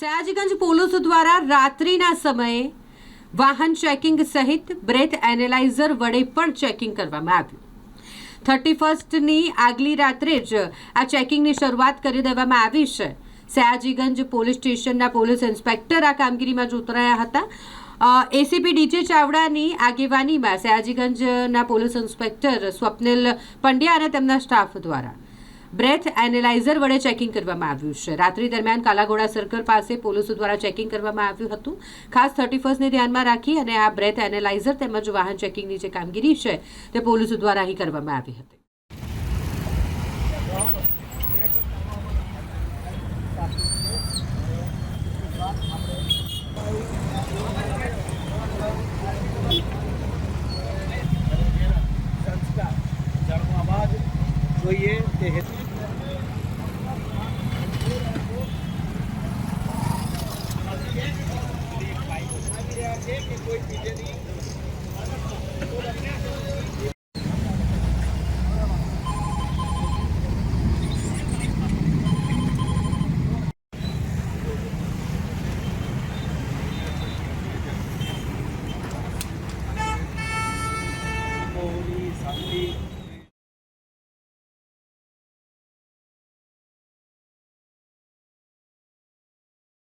Sayajiganj police દ્વારા રાત્રિના સમયે વાહન ચેકિંગ સહિત બ્રેથ એનાલાઇઝર વડે પણ ચેકિંગ કરવામાં આવ્યું. થર્ટી ફર્સ્ટની આગલી રાત્રે જ આ ચેકિંગની શરૂઆત કરી દેવામાં આવી છે. સયાજીગંજ પોલીસ સ્ટેશનના પોલીસ ઇન્સ્પેક્ટર આ કામગીરીમાં જોતરાયા હતા. એસીપી ડીજે ચાવડાની આગેવાનીમાં સયાજીગંજના પોલીસ ઇન્સ્પેક્ટર સ્વપ્નિલ પંડ્યા અને તેમના સ્ટાફ દ્વારા બ્રેથ એનેલાઇઝર વડે ચેકિંગ કરવામાં આવ્યું છે. રાત્રિ દરમિયાન કાલાઘોડા સર્કલ પાસે પોલીસો દ્વારા ચેકિંગ કરવામાં આવ્યું હતું. ખાસ થર્ટી ફર્સ્ટને ધ્યાનમાં રાખી અને આ બ્રેથ એનેલાઇઝર તેમજ વાહન ચેકિંગની જે કામગીરી છે તે પોલીસો દ્વારા અહીં કરવામાં આવી હતી. જોઈએ તે હેતુ છે કે કોઈ બીજેની